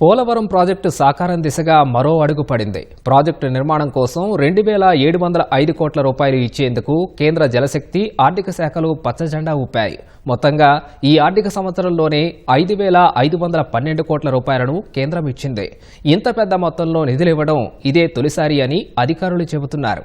Polavaram project సాకారం దిశగా మరో అడుగు పడింది. ప్రాజెక్టు నిర్మాణం కోసం రెండు వేల ఏడు వందల ఐదు కోట్ల రూపాయలు ఇచ్చేందుకు కేంద్ర జలశక్తి ఆర్థిక శాఖలు పచ్చజెండా ఊపాయి. మొత్తంగా ఈ ఆర్థిక సంవత్సరంలోనే ఐదు వేల ఐదు వందల పన్నెండు కోట్ల రూపాయలను కేంద్రం ఇచ్చింది. ఇంత పెద్ద మొత్తంలో నిధులివ్వడం ఇదే తొలిసారి అని అధికారులు చెబుతున్నారు.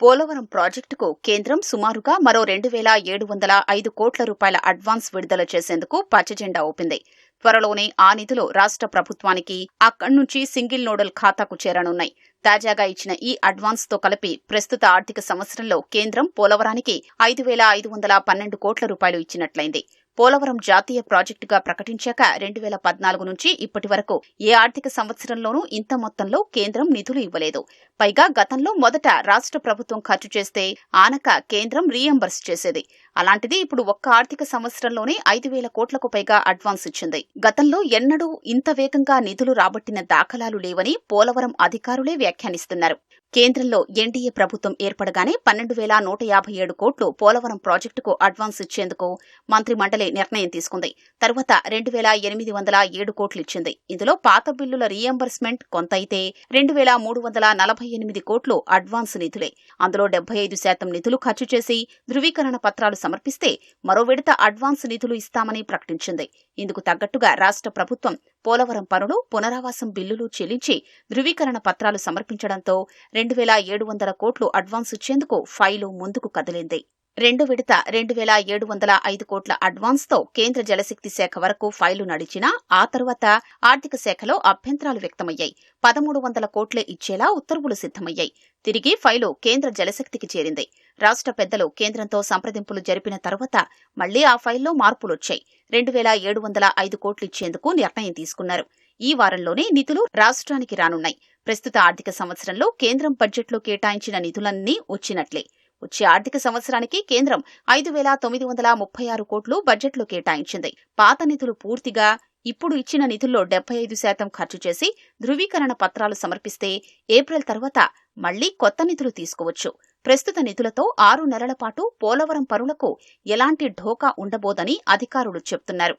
పోలవరం ప్రాజెక్టుకు కేంద్రం సుమారుగా మరో రెండు వేల ఏడు వందల ఐదు కోట్ల రూపాయల అడ్వాన్స్ విడుదల చేసేందుకు పచ్చజెండా ఊపింది. త్వరలోనే ఆ నిధులు రాష్ట్ర ప్రభుత్వానికి అక్కడి నుంచి సింగిల్ నోడల్ ఖాతాకు చేరనున్నాయి. తాజాగా ఇచ్చిన ఈ అడ్వాన్స్తో కలిపి ప్రస్తుత ఆర్థిక సంవత్సరంలో కేంద్రం పోలవరానికి ఐదు వేల ఐదు వందల పన్నెండు కోట్ల రూపాయలు ఇచ్చినట్లయింది. పోలవరం జాతీయ ప్రాజెక్టుగా ప్రకటించాక రెండు వేల పద్నాలుగు నుంచి ఇప్పటి వరకు ఏ ఆర్థిక సంవత్సరంలోనూ ఇంత మొత్తంలో కేంద్రం నిధులు ఇవ్వలేదు. పైగా గతంలో మొదట రాష్ట్ర ప్రభుత్వం ఖర్చు చేస్తే ఆనక కేంద్రం రీఎంబర్స్ చేసేది. అలాంటిది ఇప్పుడు ఒక్క ఆర్థిక సంవత్సరంలోనే ఐదు వేల కోట్లకు పైగా అడ్వాన్స్ ఇచ్చింది. గతంలో ఎన్నడూ ఇంత వేగంగా నిధులు రాబట్టిన దాఖలాలు లేవని పోలవరం అధికారులే వ్యాఖ్యానిస్తున్నారు. కేంద్రంలో ఎన్డీఏ ప్రభుత్వం ఏర్పడగానే పన్నెండు వేల నూట యాభై ఏడు కోట్లు పోలవరం ప్రాజెక్టుకు అడ్వాన్స్ ఇచ్చేందుకు మంత్రి మండలి నిర్ణయం తీసుకుంది. తర్వాత రెండు వేల ఎనిమిది వందల ఏడు కోట్లు ఇచ్చింది. ఇందులో పాత బిల్లుల రీఎంబర్స్మెంట్ కొంత అయితే రెండు వేల మూడు వందల నలభై ఎనిమిది కోట్లు అడ్వాన్స్ నిధులే. అందులో డెబ్బై ఐదు శాతం నిధులు ఖర్చు చేసి ధృవీకరణ పత్రాలు సమర్పిస్తే మరో విడత అడ్వాన్స్ నిధులు ఇస్తామని ప్రకటించింది. ఇందుకు తగ్గట్టుగా రాష్ట్ర ప్రభుత్వం పోలవరం పనులు పునరావాసం బిల్లులు చెల్లించి ధృవీకరణ పత్రాలు సమర్పించడంతో రెండు వేల ఏడు వందల కోట్లు అడ్వాన్స్ ఇచ్చేందుకు ఫైలు ముందుకు కదిలింది. రెండు విడత రెండు వేల ఏడు వందల ఐదు కోట్ల అడ్వాన్స్తో కేంద్ర జలశక్తి శాఖ వరకు ఫైలు నడిచినా ఆ తర్వాత ఆర్థిక శాఖలో అభ్యంతరాలు వ్యక్తమయ్యాయి. పదమూడు వందల కోట్లే ఇచ్చేలా ఉత్తర్వులు సిద్ధమయ్యాయి. తిరిగి ఫైలు కేంద్ర జలశక్తికి చేరింది. రాష్ట్ర పెద్దలు కేంద్రంతో సంప్రదింపులు జరిపిన తర్వాత మళ్ళీ ఆ ఫైల్లో మార్పులొచ్చాయి. రెండు వేల ఏడు వందల ఐదు కోట్లు ఇచ్చేందుకు నిర్ణయం తీసుకున్నారు. ఈ వారంలోనే నిధులు రాష్ట్రానికి రానున్నాయి. ప్రస్తుత ఆర్థిక సంవత్సరంలో కేంద్రం బడ్జెట్లో కేటాయించిన నిధులన్నీ వచ్చినట్లే. వచ్చే ఆర్థిక సంవత్సరానికి కేంద్రం ఐదు వేల తొమ్మిది వందల ముప్పై ఆరు కోట్లు బడ్జెట్లో కేటాయించింది. పాత నిధులు పూర్తిగా ఇప్పుడు ఇచ్చిన నిధుల్లో డెబ్బై ఐదు శాతం ఖర్చు చేసి ధృవీకరణ పత్రాలు సమర్పిస్తే ఏప్రిల్ తర్వాత మళ్ళీ కొత్త నిధులు తీసుకోవచ్చు. ప్రస్తుత నిధులతో ఆరు నెలల పాటు పోలవరం పనులకు ఎలాంటి ఢోకా ఉండబోదని అధికారులు చెబుతున్నారు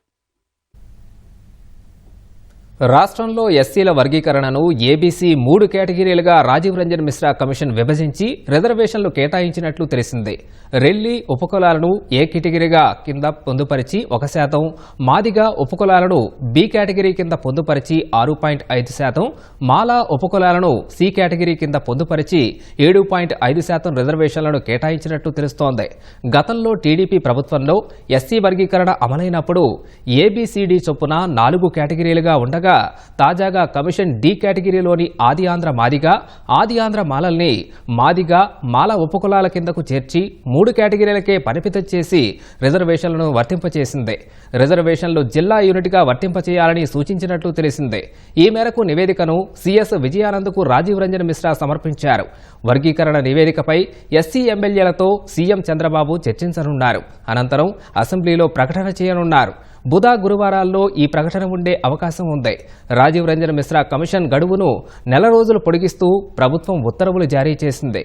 రాష్ట్రంలో ఎస్సీల వర్గీకరణను ఏబీసీ మూడు కేటగిరీలుగా రాజీవ్ రంజన్ మిశ్రా కమిషన్ విభజించి రిజర్వేషన్లు కేటాయించినట్లు తెలిసింది. రెల్లి ఉపకులాలను ఏ కేటగిరీగా కింద పొందుపరిచి ఒక శాతం మాదిగా ఉపకులాలను బి కేటగిరీ కింద పొందుపరిచి ఆరు పాయింట్ ఐదు శాతం మాలా ఉపకులాలను సి కేటగిరీ కింద పొందుపరిచి ఏడు పాయింట్ ఐదు శాతం రిజర్వేషన్లను కేటాయించినట్లు తెలుస్తోంది. గతంలో టీడీపీ ప్రభుత్వంలో ఎస్సీ వర్గీకరణ అమలైనప్పుడు ఏబీసీడీ చొప్పున నాలుగు కేటగిరీలుగా ఉండగా తాజాగా కమిషన్ డి కేటగిరీలోని ఆది ఆంధ్ర మాదిగా ఆది ఆంధ్ర మాలల్ని మాదిగా మాల ఉపకులాల కిందకు చేర్చి మూడు కేటగిరీలకే పరిమితం చేసి రిజర్వేషన్లను వర్తింపచేసింది. రిజర్వేషన్లు జిల్లా యూనిట్గా వర్తింపచేయాలని సూచించినట్లు తెలిసింది. ఈ మేరకు నివేదికను సీఎస్ విజయానంద్కు రాజీవ్ రంజన్ మిశ్రా సమర్పించారు. వర్గీకరణ నివేదికపై ఎస్సీ ఎమ్మెల్యేలతో సీఎం చంద్రబాబు చర్చించనున్నారు. అనంతరం అసెంబ్లీలో ప్రకటన చేయనున్నారు. బుధ గురువారాల్లో ఈ ప్రకటన ఉండే అవకాశం ఉంది. రాజీవ్ రంజన్ మిశ్రా కమిషన్ గడువును నెల రోజులు పొడిగిస్తూ ప్రభుత్వం ఉత్తర్వులు జారీ చేసింది.